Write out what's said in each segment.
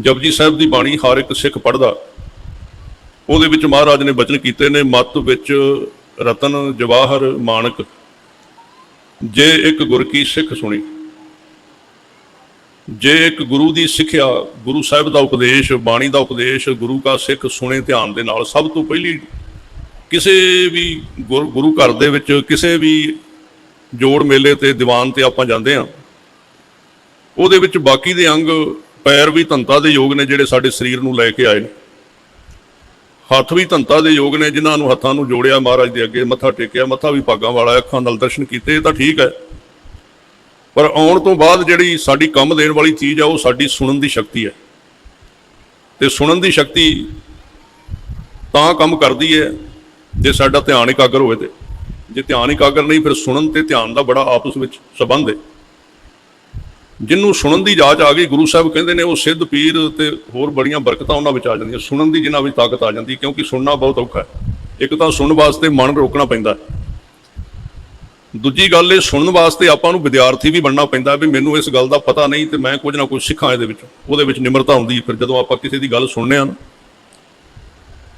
ਜਪਜੀ ਸਾਹਿਬ ਦੀ ਬਾਣੀ ਹਰ ਇੱਕ ਸਿੱਖ ਪੜਦਾ ਉਹਦੇ ਵਿੱਚ ਮਹਾਰਾਜ ਨੇ ਬਚਨ ਕੀਤੇ ਨੇ, ਮਤ ਵਿੱਚ ਰਤਨ ਜਵਾਹਰ ਮਾਨਕ। ਜੇ ਇੱਕ ਗੁਰ ਕੀ ਸਿੱਖ ਸੁਣੀ, ਜੇ ਇੱਕ ਗੁਰੂ ਦੀ ਸਿੱਖਿਆ, ਗੁਰੂ ਸਾਹਿਬ ਦਾ ਉਪਦੇਸ਼, ਬਾਣੀ ਦਾ ਉਪਦੇਸ਼, ਗੁਰੂ ਕਾ ਸਿੱਖ ਸੁਣੇ ਧਿਆਨ ਦੇ ਨਾਲ, ਸਭ ਤੋਂ ਪਹਿਲੀ ਕਿਸੇ ਵੀ ਗੁਰ- ਗੁਰੂ ਘਰ ਦੇ ਵਿੱਚ ਕਿਸੇ ਵੀ ਜੋੜ ਮੇਲੇ ਤੇ ਦੀਵਾਨ ਤੇ ਆਪਾਂ ਜਾਂਦੇ ਆ ਉਹਦੇ ਵਿੱਚ ਬਾਕੀ ਦੇ ਅੰਗ ਪੈਰ ਵੀ ਧੰਤਾ ਦੇ ਯੋਗ ਨੇ ਜਿਹੜੇ ਸਾਡੇ ਸਰੀਰ ਨੂੰ ਲੈ ਕੇ ਆਏ ਨੇ। ਹੱਥ ਵੀ ਧੰਤਾ ਦੇ ਯੋਗ ਨੇ, ਜਿਨ੍ਹਾਂ ਨੂੰ ਹੱਥਾਂ ਨੂੰ ਜੋੜਿਆ ਮਹਾਰਾਜ ਦੇ ਅੱਗੇ, ਮੱਥਾ ਟੇਕਿਆ, ਮੱਥਾ ਵੀ ਭਾਗਾਂ ਵਾਲਾ ਅੱਖਾਂ ਨਾਲ ਦਰਸ਼ਨ ਕੀਤੇ, ਇਹ ਤਾਂ ਠੀਕ ਹੈ। ਪਰ ਆਉਣ ਤੋਂ ਬਾਅਦ ਜਿਹੜੀ ਸਾਡੀ ਕੰਮ ਦੇਣ ਵਾਲੀ ਚੀਜ਼ ਆ, ਉਹ ਸਾਡੀ ਸੁਣਨ ਦੀ ਸ਼ਕਤੀ ਹੈ। ਤੇ ਸੁਣਨ ਦੀ ਸ਼ਕਤੀ ਤਾਂ ਕੰਮ ਕਰਦੀ ਹੈ, ਜੇ ਸਾਡਾ ਧਿਆਨ ਇਕਾਗਰ ਹੋਵੇ ਤੇ। ਜੇ ਧਿਆਨ ਇਕਾਗਰ ਨਹੀਂ, ਫਿਰ ਸੁਣਨ ਤੇ ਧਿਆਨ ਦਾ ਬੜਾ ਆਪਸ ਵਿੱਚ ਸੰਬੰਧ ਹੈ। ਜਿਹਨੂੰ ਸੁਣਨ ਦੀ ਜਾਚ ਆ ਗਈ, ਗੁਰੂ ਸਾਹਿਬ ਕਹਿੰਦੇ ਨੇ ਉਹ ਸਿੱਧ ਪੀਰ ਤੇ ਹੋਰ ਬੜੀਆਂ ਬਰਕਤਾਂ ਉਹਨਾਂ ਵਿੱਚ ਆ ਜਾਂਦੀਆਂ। ਸੁਣਨ ਦੀ ਜਿਨ੍ਹਾਂ ਵਿੱਚ ਤਾਕਤ ਆ ਜਾਂਦੀ, ਕਿਉਂਕਿ ਸੁਣਨਾ ਬਹੁਤ ਔਖਾ ਹੈ। ਇੱਕ ਤਾਂ ਸੁਣਨ ਵਾਸਤੇ ਮਨ ਰੋਕਣਾ ਪੈਂਦਾ ਦੂਜੀ ਗੱਲ ਇਹ, ਸੁਣਨ ਵਾਸਤੇ ਆਪਾਂ ਨੂੰ ਵਿਦਿਆਰਥੀ ਵੀ ਬਣਨਾ ਪੈਂਦਾ ਵੀ ਮੈਨੂੰ ਇਸ ਗੱਲ ਦਾ ਪਤਾ ਨਹੀਂ ਤੇ ਮੈਂ ਕੁਝ ਨਾ ਕੁਝ ਸਿੱਖਾਂ ਇਹਦੇ ਵਿੱਚ। ਉਹਦੇ ਵਿੱਚ ਨਿਮਰਤਾ ਹੁੰਦੀ ਫਿਰ ਜਦੋਂ ਆਪਾਂ ਕਿਸੇ ਦੀ ਗੱਲ ਸੁਣਨੇ ਆ ਨਾ,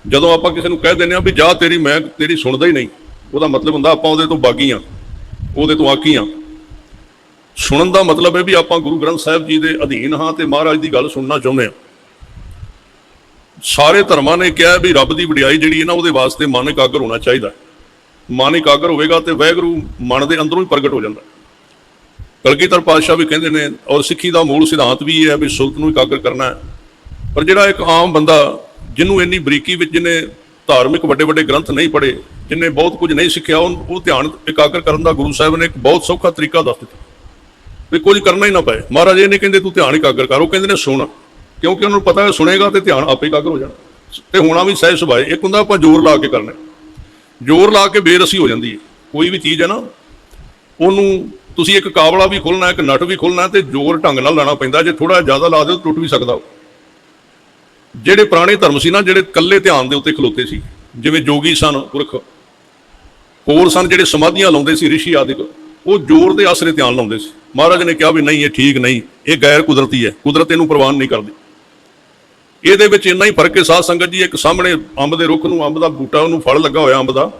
ਜਦੋਂ ਆਪਾਂ ਕਿਸੇ ਨੂੰ ਕਹਿ ਦਿੰਦੇ ਆ ਵੀ ਜਾ ਤੇਰੀ ਮੈਂ ਤੇਰੀ ਸੁਣਦਾ ਹੀ ਨਹੀਂ, ਉਹਦਾ ਮਤਲਬ ਹੁੰਦਾ ਆਪਾਂ ਉਹਦੇ ਤੋਂ ਬਾਗੀ ਆ, ਉਹਦੇ ਤੋਂ ਆਕੀ ਆ। ਸੁਣਨ ਦਾ ਮਤਲਬ ਹੈ ਵੀ ਆਪਾਂ ਗੁਰੂ ਗ੍ਰੰਥ ਸਾਹਿਬ ਜੀ ਦੇ ਅਧੀਨ ਹਾਂ ਤੇ ਮਹਾਰਾਜ ਦੀ ਗੱਲ ਸੁਣਨਾ ਚਾਹੁੰਦੇ ਹਾਂ। ਸਾਰੇ ਧਰਮਾਂ ਨੇ ਕਿਹਾ ਵੀ ਰੱਬ ਦੀ ਵਡਿਆਈ ਜਿਹੜੀ ਹੈ ਨਾ ਉਹਦੇ ਵਾਸਤੇ ਮਨ ਇਕਾਗਰ ਹੋਣਾ ਚਾਹੀਦਾ। ਮਨ ਇਕਾਗਰ ਹੋਵੇਗਾ ਤੇ ਵਾਹਿਗੁਰੂ ਮਨ ਦੇ ਅੰਦਰੋਂ ਹੀ ਪ੍ਰਗਟ ਹੋ ਜਾਂਦਾ। ਹੈ। ਕਲਗੀਧਰ ਪਾਤਸ਼ਾਹ ਵੀ ਕਹਿੰਦੇ ਨੇ, ਔਰ ਸਿੱਖੀ ਦਾ ਮੂਲ ਸਿਧਾਂਤ ਵੀ ਇਹ ਹੈ ਵੀ ਸੁਲਤ ਨੂੰ ਇਕਾਗਰ ਕਰਨਾ ਹੈ। ਪਰ ਜਿਹੜਾ ਇੱਕ ਆਮ ਬੰਦਾ ਜਿਹਨੂੰ ਇੰਨੀ ਬਰੀਕੀ ਵਿੱਚ ਜਿਹਨੇ ਧਾਰਮਿਕ ਵੱਡੇ ਵੱਡੇ ਗ੍ਰੰਥ ਨਹੀਂ ਪੜ੍ਹੇ, ਜਿਹਨੇ ਬਹੁਤ ਕੁਝ ਨਹੀਂ ਸਿੱਖਿਆ, ਉਹ ਉਹ ਧਿਆਨ ਇਕਾਗਰ ਕਰਨ ਦਾ ਗੁਰੂ ਸਾਹਿਬ ਨੇ ਇੱਕ ਬਹੁਤ ਸੌਖਾ ਤਰੀਕਾ ਦੱਸ ਦਿੱਤਾ। ਵੀ ਕੁਝ ਕਰਨਾ ਹੀ ਨਾ ਪਏ। ਮਹਾਰਾਜ ਇਹ ਨਹੀਂ ਕਹਿੰਦੇ ਤੂੰ ਧਿਆਨ ਇਕਾਗਰ ਕਰ, ਉਹ ਕਹਿੰਦੇ ਨੇ ਸੁਣ। ਕਿਉਂਕਿ ਉਹਨੂੰ ਪਤਾ ਹੈ, ਸੁਣੇਗਾ ਤੇ ਧਿਆਨ ਆਪੇ ਇਕਾਗਰ ਹੋ ਜਾਣਾ। ਤੇ ਹੋਣਾ ਵੀ ਸਹਿਜ ਸੁਭਾਏ ਇੱਕ ਹੁੰਦਾ ਆਪਾਂ ਜ਼ੋਰ ਲਾ ਕੇ ਕਰਨਾ ਜ਼ੋਰ ਲਾ ਕੇ ਬੇਰਸੀ ਹੋ ਜਾਂਦੀ ਹੈ। ਕੋਈ ਵੀ ਚੀਜ਼ ਹੈ ਨਾ, ਉਹਨੂੰ ਤੁਸੀਂ ਇੱਕ ਕਾਬਲਾ ਵੀ ਖੋਲਣਾ ਇੱਕ ਨਟ ਵੀ ਖੋਲਣਾ ਤੇ ਜ਼ੋਰ ਢੰਗ ਨਾਲ ਲਾਣਾ ਪੈਂਦਾ। ਜੇ ਥੋੜਾ ਜ਼ਿਆਦਾ ਲਾ ਦਿਓ ਟੁੱਟ ਵੀ ਸਕਦਾ ਜਿਹੜੇ ਪੁਰਾਣੇ ਧਰਮ ਸੀ ਨਾ, ਜਿਹੜੇ ਇਕੱਲੇ ਧਿਆਨ ਦੇ ਉੱਤੇ ਖਲੋਤੇ ਸੀ, ਜਿਵੇਂ ਜੋਗੀ ਸਨ, ਪੁਰਖ। ਹੋਰ ਸਨ ਜਿਹੜੇ ਸਮਾਧੀਆਂ ਲਾਉਂਦੇ ਸੀ, ਰਿਸ਼ੀ ਆਦਿਕ। ਉਹ ਜ਼ੋਰ ਦੇ ਆਸਰੇ ਧਿਆਨ ਲਾਉਂਦੇ ਸੀ। ਮਹਾਰਾਜ ਨੇ ਕਿਹਾ ਵੀ ਨਹੀਂ, ਇਹ ਠੀਕ ਨਹੀਂ, ਇਹ ਗੈਰ ਕੁਦਰਤੀ ਹੈ। ਕੁਦਰਤ ਇਹਨੂੰ ਪ੍ਰਵਾਨ ਨਹੀਂ ਕਰਦੀ। ਇਹਦੇ ਵਿੱਚ ਇੰਨਾ ਹੀ ਫ਼ਰਕ ਹੈ, ਸਾਧ ਸੰਗਤ ਜੀ, ਇੱਕ ਸਾਹਮਣੇ ਅੰਬ ਦੇ ਰੁੱਖ ਨੂੰ, ਅੰਬ ਦਾ ਬੂਟਾ, ਉਹਨੂੰ ਫਲ ਲੱਗਾ ਹੋਇਆ ਅੰਬ ਦਾ।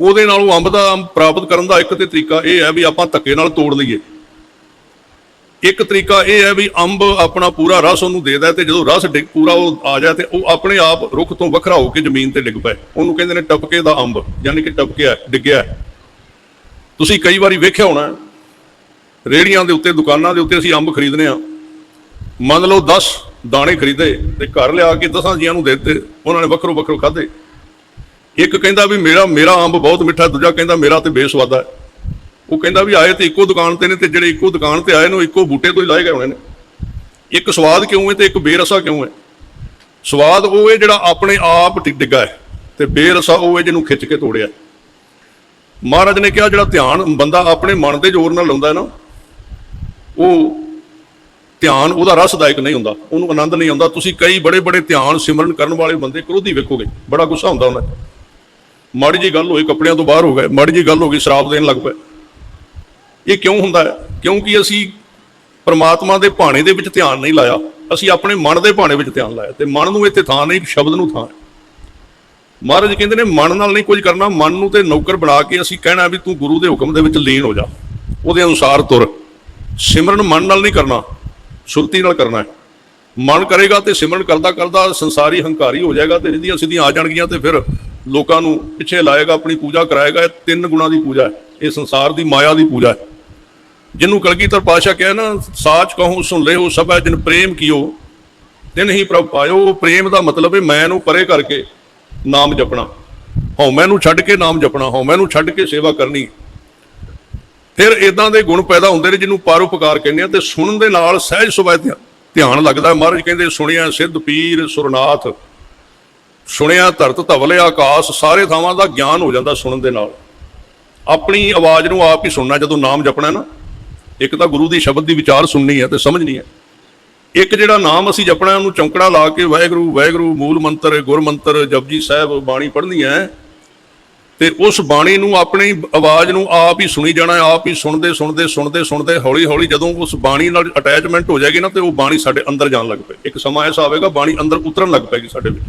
ਉਹਦੇ ਨਾਲ ਉਹ ਅੰਬ ਦਾ ਪ੍ਰਾਪਤ ਕਰਨ ਦਾ ਇੱਕ ਤੇ ਤਰੀਕਾ ਇਹ ਹੈ ਵੀ ਆਪਾਂ ਧੱਕੇ ਨਾਲ ਤੋੜ ਲਈਏ। ਇੱਕ ਤਰੀਕਾ ਇਹ ਹੈ ਵੀ ਅੰਬ ਆਪਣਾ ਪੂਰਾ ਰਸ ਉਹਨੂੰ ਦੇਦਾ ਤੇ ਜਦੋਂ ਰਸ ਡਿੱਗ ਪੂਰਾ ਉਹ ਆ ਜਾਏ ਤੇ ਉਹ ਆਪਣੇ ਆਪ ਰੁੱਖ ਤੋਂ ਵੱਖਰਾ ਹੋ ਕੇ ਜ਼ਮੀਨ ਤੇ ਡਿੱਗ ਪਏ। ਉਹਨੂੰ ਕਹਿੰਦੇ ਨੇ ਟਪਕੇ ਦਾ ਅੰਬ, ਯਾਨੀ ਕਿ ਟਪਕਿਆ, ਡਿੱਗਿਆ। ਤੁਸੀਂ ਕਈ ਵਾਰੀ ਵੇਖਿਆ ਹੋਣਾ ਰੇੜੀਆਂ ਦੇ ਉੱਤੇ, ਦੁਕਾਨਾਂ ਦੇ ਉੱਤੇ ਅਸੀਂ ਅੰਬ ਖਰੀਦਨੇ ਆ। ਮੰਨ ਲਓ 10 ਦਾਣੇ ਖਰੀਦੇ ਤੇ ਘਰ ਲਿਆ ਕੇ 10 ਜੀਆਂ ਨੂੰ ਦੇ ਦਿੱਤੇ, ਉਹਨਾਂ ਨੇ ਵੱਖਰੋ ਵੱਖਰੋ ਖਾਦੇ ਇੱਕ ਕਹਿੰਦਾ ਵੀ ਮੇਰਾ ਮੇਰਾ ਅੰਬ ਬਹੁਤ ਮਿੱਠਾ, ਦੂਜਾ ਕਹਿੰਦਾ ਮੇਰਾ ਤੇ ਬੇਸਵਾਦਾ ਹੈ। ਉਹ ਕਹਿੰਦਾ ਵੀ ਆਏ ਤੇ ਇੱਕੋ ਦੁਕਾਨ ਤੇ ਨੇ ਤੇ ਜਿਹੜੇ ਇੱਕੋ ਦੁਕਾਨ ਤੇ ਆਏ ਨੇ, ਉਹ ਇੱਕੋ ਬੂਟੇ ਤੋਂ ਹੀ ਲਾਏ ਗਏ ਹੋਣੇ ਨੇ। ਇੱਕ ਸਵਾਦ ਕਿਉਂ ਹੈ ਤੇ ਇੱਕ ਬੇਰਸਾ ਕਿਉਂ ਹੈ? ਸਵਾਦ ਉਹ ਹੈ ਜਿਹੜਾ ਆਪਣੇ ਆਪ ਡਿ- ਡਿੱਗਾ ਹੈ ਤੇ ਬੇਰਸਾ ਉਹ ਹੈ ਜਿਹਨੂੰ ਖਿੱਚ ਕੇ ਤੋੜਿਆ ਮਹਾਰਾਜ ਨੇ ਕਿਹਾ ਜਿਹੜਾ ਧਿਆਨ ਬੰਦਾ ਆਪਣੇ ਮਨ ਦੇ ਜ਼ੋਰ ਨਾਲ ਲਾਉਂਦਾ ਹੈ ਨਾ, ਉਹ ਧਿਆਨ ਉਹਦਾ ਰਸਦਾਇਕ ਨਹੀਂ ਹੁੰਦਾ, ਉਹਨੂੰ ਆਨੰਦ ਨਹੀਂ ਆਉਂਦਾ। ਤੁਸੀਂ ਕਈ ਬੜੇ ਬੜੇ ਧਿਆਨ ਸਿਮਰਨ ਕਰਨ ਵਾਲੇ ਬੰਦੇ ਕ੍ਰੋਧੀ ਵੇਖੋਗੇ, ਬੜਾ ਗੁੱਸਾ ਹੁੰਦਾ ਉਹਨਾਂ 'ਚ। ਮਾੜੀ ਜੀ ਗੱਲ ਹੋਈ, ਕੱਪੜਿਆਂ ਤੋਂ ਬਾਹਰ ਹੋ ਗਏ, ਮਾੜੀ ਜੀ ਗੱਲ ਹੋ ਗਈ, ਸ਼ਰਾਬ ਦੇਣ ਲੱਗ ਪਏ। ਇਹ ਕਿਉਂ ਹੁੰਦਾ ਹੈ? ਕਿਉਂਕਿ ਅਸੀਂ ਪਰਮਾਤਮਾ ਦੇ ਭਾਣੇ ਦੇ ਵਿੱਚ ਧਿਆਨ ਨਹੀਂ ਲਾਇਆ, ਅਸੀਂ ਆਪਣੇ ਮਨ ਦੇ ਭਾਣੇ ਵਿੱਚ ਧਿਆਨ ਲਾਇਆ ਤੇ ਮਨ ਨੂੰ ਇੱਥੇ ਥਾਂ ਨਹੀਂ, ਸ਼ਬਦ ਨੂੰ ਥਾਂ। ਹੈ। ਮਹਾਰਾਜ ਕਹਿੰਦੇ ਨੇ, ਮਨ ਨਾਲ ਨਹੀਂ ਕੁਝ ਕਰਨਾ, ਮਨ ਨੂੰ ਤੇ ਨੌਕਰ ਬਣਾ ਕੇ ਅਸੀਂ ਕਹਿਣਾ ਵੀ ਤੂੰ ਗੁਰੂ ਦੇ ਹੁਕਮ ਦੇ ਵਿੱਚ ਲੀਨ ਹੋ ਜਾ। ਉਹਦੇ ਅਨੁਸਾਰ ਤੁਰ। ਸਿਮਰਨ ਮਨ ਨਾਲ ਨਹੀਂ ਕਰਨਾ, ਸੁਰਤੀ ਨਾਲ ਕਰਨਾ ਹੈ। ਮਨ ਕਰੇਗਾ ਤੇ ਸਿਮਰਨ ਕਰਦਾ ਕਰਦਾ ਸੰਸਾਰੀ ਹੰਕਾਰੀ ਹੋ ਜਾਏਗਾ ਤੇ ਰਿੱਧੀਆਂ ਸਿੱਧੀਆਂ ਆ ਜਾਣਗੀਆਂ ਤੇ ਫਿਰ ਲੋਕਾਂ ਨੂੰ ਪਿੱਛੇ ਲਾਏਗਾ, ਆਪਣੀ ਪੂਜਾ ਕਰਾਏਗਾ। ਇਹ ਤਿੰਨ ਗੁਣਾ ਦੀ ਪੂਜਾ ਹੈ। ਇਹ ਸੰਸਾਰ ਦੀ ਮਾਇਆ ਦੀ ਪੂਜਾ ਹੈ। ਜਿਹਨੂੰ ਕਲਗੀਧਰ ਪਾਸ਼ਾ ਕਹੇ ਨਾ, ਸਾਚ ਕਹੂੰ, ਸੁਣ ਲੈ ਹੋ ਸਭੈ, ਜਿਨ ਪ੍ਰੇਮ ਕੀਓ, ਤਿਨ ਹੀ ਪ੍ਰਭ ਪਾਇਓ। ਪ੍ਰੇਮ ਦਾ ਮਤਲਬ ਹੈ, ਮੈਂ ਨੂੰ ਪਰੇ ਕਰਕੇ ਨਾਮ ਜਪਣਾ। ਹਉਮੈ ਨੂੰ ਛੱਡ ਕੇ ਨਾਮ ਜਪਣਾ ਹਉਮੈ ਨੂੰ ਛੱਡ ਕੇ ਸੇਵਾ ਕਰਨੀ। ਫਿਰ ਇਦਾਂ ਦੇ ਗੁਣ ਪੈਦਾ ਹੁੰਦੇ ਨੇ ਜਿਹਨੂੰ ਪਰਉਪਕਾਰ ਕਹਿੰਦੇ ਆ ਤੇ ਸੁਣਨ ਦੇ ਨਾਲ ਸਹਿਜ ਸੁਭਾਅ ਧਿਆ- ਧਿਆਨ ਲੱਗਦਾ ਮਹਾਰਾਜ ਕਹਿੰਦੇ, ਸੁਣਿਆ ਸਿੱਧ ਪੀਰ ਸੁਰਨਾਥ, ਸੁਣਿਆ ਧਰਤ ਧਵਲੇ ਆਕਾਸ਼, ਸਾਰੇ ਥਾਵਾਂ ਦਾ ਗਿਆਨ ਹੋ ਜਾਂਦਾ ਸੁਣਨ ਦੇ ਨਾਲ। ਆਪਣੀ ਆਵਾਜ਼ ਨੂੰ ਆਪ ਹੀ ਸੁਣਨਾ, ਜਦੋਂ ਨਾਮ ਜਪਣਾ ਨਾ, ਇੱਕ ਤਾਂ ਗੁਰੂ ਦੀ ਸ਼ਬਦ ਦੀ ਵਿਚਾਰ ਸੁਣਨੀ ਹੈ ਤੇ ਸਮਝਣੀ ਹੈ। ਇੱਕ ਜਿਹੜਾ ਨਾਮ ਅਸੀਂ ਜਪਣਾ, ਉਹਨੂੰ ਚੌਂਕੜਾ ਲਾ ਕੇ ਵਾਹਿਗੁਰੂ ਵਾਹਿਗੁਰੂ, ਮੂਲ ਮੰਤਰ, ਗੁਰ ਮੰਤਰ, ਜਪਜੀ ਸਾਹਿਬ ਬਾਣੀ ਪੜ੍ਹਨੀ ਹੈ। ਤੇ ਉਸ ਬਾਣੀ ਨੂੰ ਆਪਣੀ ਆਵਾਜ਼ ਨੂੰ ਆਪ ਹੀ ਸੁਣੀ ਜਾਣਾ, ਆਪ ਹੀ ਸੁਣਦੇ ਸੁਣਦੇ ਸੁਣਦੇ ਸੁਣਦੇ ਹੌਲੀ ਹੌਲੀ ਜਦੋਂ ਉਸ ਬਾਣੀ ਨਾਲ ਅਟੈਚਮੈਂਟ ਹੋ ਜਾਏਗੀ ਨਾ, ਤੇ ਉਹ ਬਾਣੀ ਸਾਡੇ ਅੰਦਰ ਜਾਣ ਲੱਗ ਪਏ। ਇੱਕ ਸਮਾਂ ਐਸਾ ਆਵੇਗਾ, ਬਾਣੀ ਅੰਦਰ ਉਤਰਨ ਲੱਗ ਪੈਗੀ ਸਾਡੇ ਵਿੱਚ।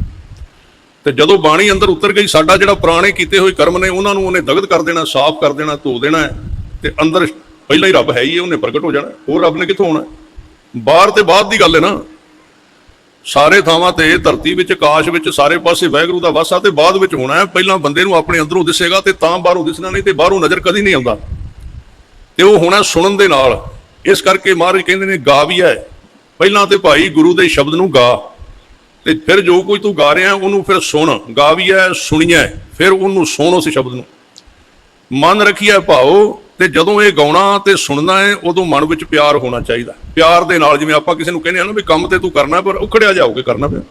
ਤੇ ਜਦੋਂ ਬਾਣੀ ਅੰਦਰ ਉਤਰ ਗਈ, ਸਾਡਾ ਜਿਹੜਾ ਪੁਰਾਣੇ ਕੀਤੇ ਹੋਏ ਕਰਮ ਨੇ, ਉਹਨਾਂ ਨੂੰ ਉਹਨੇ ਦਗਦ ਕਰ ਦੇਣਾ, ਸਾਫ਼ ਕਰ ਦੇਣਾ, ਧੋ ਦੇਣਾ ਹੈ, ਤੇ ਅੰਦਰ ਪਹਿਲਾਂ ਹੀ ਰੱਬ ਹੈ ਹੀ ਹੈ, ਉਹਨੇ ਪ੍ਰਗਟ ਹੋ ਜਾਣਾ ਹੈ। ਹੋਰ ਰੱਬ ਨੇ ਕਿੱਥੋਂ ਆਉਣਾ ਬਾਹਰ ਤੇ ਬਾਅਦ ਦੀ ਗੱਲ ਹੈ ਨਾ। ਸਾਰੇ ਥਾਵਾਂ ਤੇ ਧਰਤੀ ਵਿੱਚ, ਆਕਾਸ਼ ਵਿੱਚ, ਸਾਰੇ ਪਾਸੇ ਵਾਹਿਗੁਰੂ ਦਾ ਵਾਸਾ ਤੇ ਬਾਅਦ ਵਿੱਚ ਹੋਣਾ ਹੈ। ਪਹਿਲਾਂ ਬੰਦੇ ਨੂੰ ਆਪਣੇ ਅੰਦਰੋਂ ਦਿਸੇਗਾ ਤੇ ਤਾਂ ਬਾਹਰੋਂ ਦਿਸਣਾ ਨਹੀਂ ਤੇ ਬਾਹਰੋਂ ਨਜ਼ਰ ਕਦੀ ਨਹੀਂ ਆਉਂਦਾ। ਤੇ ਉਹ ਹੋਣਾ ਸੁਣਨ ਦੇ ਨਾਲ। ਇਸ ਕਰਕੇ ਮਹਾਰਾਜ ਕਹਿੰਦੇ ਨੇ, ਗਾ ਵੀ ਹੈ। ਪਹਿਲਾਂ ਤੇ ਭਾਈ ਗੁਰੂ ਦੇ ਸ਼ਬਦ ਨੂੰ ਗਾ। ਤੇ ਫਿਰ ਜੋ ਕੋਈ ਤੂੰ ਗਾ ਰਿਹਾ ਉਹਨੂੰ ਫਿਰ ਸੁਣ। ਗਾ ਵੀ ਹੈ, ਸੁਣੀਐ। ਫਿਰ ਉਹਨੂੰ ਸੁਣ ਉਸ ਸ਼ਬਦ ਨੂੰ। ਮਨ ਰੱਖੀਐ ਭਾਓ ਤੇ ਜਦੋਂ ਇਹ ਗਾਉਣਾ ਤੇ ਸੁਣਨਾ ਹੈ, ਉਦੋਂ ਮਨ ਵਿੱਚ ਪਿਆਰ ਹੋਣਾ ਚਾਹੀਦਾ। ਪਿਆਰ ਦੇ ਨਾਲ ਜਿਵੇਂ ਆਪਾਂ ਕਿਸੇ ਨੂੰ ਕਹਿੰਦੇ ਆ ਨਾ ਵੀ ਕੰਮ ਤੇ ਤੂੰ ਕਰਨਾ ਪਰ ਉਖੜਿਆ ਜਾਓਗੇ, ਕਰਨਾ ਪਿਆ।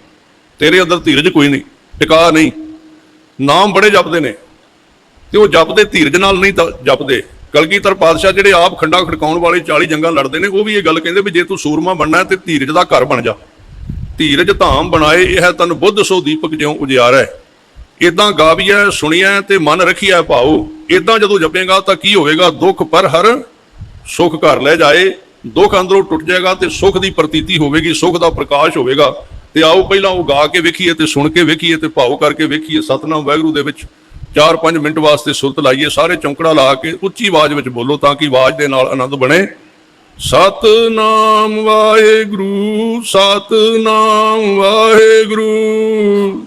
ਤੇਰੇ ਅੰਦਰ ਧੀਰਜ ਕੋਈ ਨਹੀਂ, ਟਿਕਾ ਨਹੀਂ। ਨਾਮ ਬੜੇ ਜਪਦੇ ਨੇ। ਤੇ ਉਹ ਜਪਦੇ, ਧੀਰਜ ਨਾਲ ਨਹੀਂ ਤਾਂ ਜਪਦੇ। ਕਲਗੀਧਰ ਪਾਤਸ਼ਾਹ ਜਿਹੜੇ ਆਪ ਖੰਡਾ ਖੜਕਾਉਣ ਵਾਲੇ 40 ਜੰਗਾਂ ਲੜਦੇ ਨੇ, ਉਹ ਵੀ ਇਹ ਗੱਲ ਕਹਿੰਦੇ ਵੀ ਜੇ ਤੂੰ ਸੂਰਮਾ ਬਣਨਾ ਹੈ ਤੇ ਧੀਰਜ ਦਾ ਘਰ ਬਣ ਜਾ। ਧੀਰਜ ਧਾਮ ਬਣਾਏ, ਇਹ ਤਨ ਬੁੱਧ ਸੋ ਦੀਪਕ ਜਿਉ ਹੈ ਇਦਾਂ ਗਾਵੀਐ, ਸੁਣੀਐ ਤੇ ਮਨ ਰਖੀਐ ਭਾਉ। ਇਦਾਂ ਜਦੋਂ ਜਪੇਗਾ ਤਾਂ ਕੀ ਹੋਵੇਗਾ? ਦੁੱਖ ਪਰ ਹਰ ਸੁਖ ਘਰ ਲੈ ਜਾਏ। ਦੁੱਖ ਅੰਦਰੋਂ ਟੁੱਟ ਜਾਏਗਾ ਤੇ ਸੁਖ ਦੀ ਪ੍ਰਤੀਤੀ ਹੋਵੇਗੀ, ਸੁਖ ਦਾ ਪ੍ਰਕਾਸ਼ ਹੋਵੇਗਾ। ਤੇ ਆਓ ਪਹਿਲਾਂ ਉਹ ਗਾ ਕੇ ਵੇਖੀਏ ਤੇ ਸੁਣ ਕੇ ਵੇਖੀਏ ਤੇ ਭਾਉ ਕਰਕੇ ਵੇਖੀਏ। ਸਤਨਾਮ ਵਾਹਿਗੁਰੂ ਦੇ ਵਿੱਚ 4-5 ਮਿੰਟ ਵਾਸਤੇ ਸੁਰਤ ਲਾਈਏ, ਸਾਰੇ ਚੌਂਕੜਾ ਲਾ ਕੇ ਉੱਚੀ ਆਵਾਜ਼ ਵਿੱਚ ਬੋਲੋ ਤਾਂ ਕਿ ਆਵਾਜ਼ ਦੇ ਨਾਲ ਆਨੰਦ ਬਣੇ। ਸਤਨਾਮ ਵਾਹਿਗੁਰੂ ਸਤਨਾਮ ਵਾਹਿਗੁਰੂ।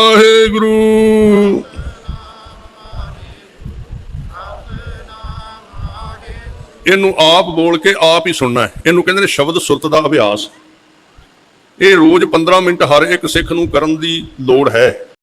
ਗੁਰੂ ਇਹਨੂੰ ਆਪ ਬੋਲ ਕੇ ਆਪ ਹੀ ਸੁਣਨਾ ਹੈ। ਇਹਨੂੰ ਕਹਿੰਦੇ ਨੇ ਸ਼ਬਦ ਸੁਰਤ ਦਾ ਅਭਿਆਸ। ਇਹ ਰੋਜ਼ 15 ਮਿੰਟ ਹਰ ਇੱਕ ਸਿੱਖ ਨੂੰ ਕਰਨ ਦੀ ਲੋੜ ਹੈ।